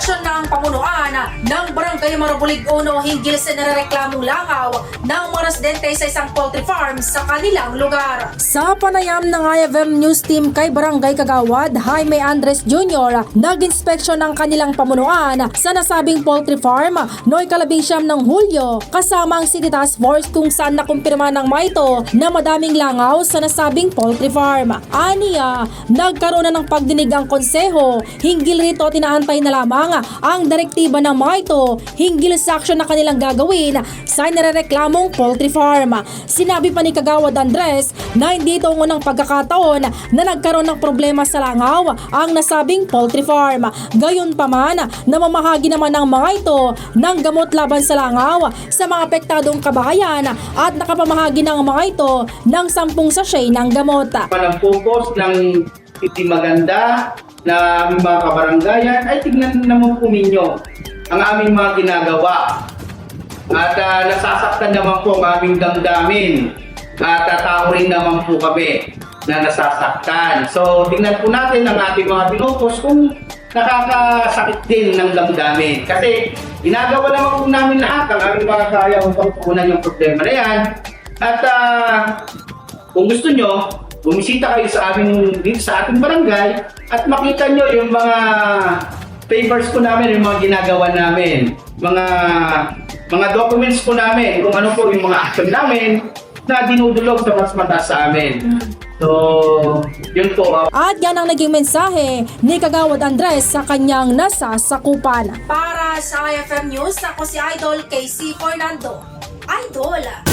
Nag-aksyon na ang pamunuan ng Barangay Marubulig Uno hinggil sa narereklamong langaw ng mga residente sa isang poultry farm sa kanilang lugar. Sa panayam ng IFM News Team kay Barangay Kagawad, Jaime Andres Jr., nag-inspeksyon ng kanilang pamunuan sa nasabing poultry farm noong ikalabing siyam ng Hulyo kasama ang City Task Force kung saan nakumpirma ng maito na madaming langaw sa nasabing poultry farm. Aniya, nagkaroon na ng pagdinig ang konseho hinggil rito tinaantay na lamang ang direktiba ng mga ito hinggil sa aksyon na kanilang gagawin sa nirereklamong poultry farm. Sinabi pa ni Kagawad Andres na hindi ito ang unang pagkakataon na nagkaroon ng problema sa langaw ang nasabing poultry farm. Gayon pa man, namamahagi naman ng mga ito ng gamot laban sa langaw sa mga apektadong kabahayan at nakapamahagi ng mga ito ng sampung sachet ng gamot. ang focus ng hindi maganda na mga kabaranggayan ay tignan naman po ninyo ang aming mga ginagawa. At ah, nasasaktan naman po ang aming damdamin. At uh, tao rin naman po kami na nasasaktan. So, tingnan po natin ang ating mga pinupos kung nakakasakit din ng damdamin. Kasi ginagawa naman po namin lahat ang aming mga kaya upang punan yung problema na yan. At ah, kung gusto nyo, bumisita kayo sa aming dito sa ating barangay at makita nyo yung mga papers po namin, yung mga ginagawa namin, mga mga documents po namin, kung ano po yung mga action namin na dinudulog sa mas mataas sa amin. So, yun po. At yan ang naging mensahe ni Kagawad Andres sa kanyang nasasakupan. Para sa IFM News, ako si Idol Casey Fernando. Idol!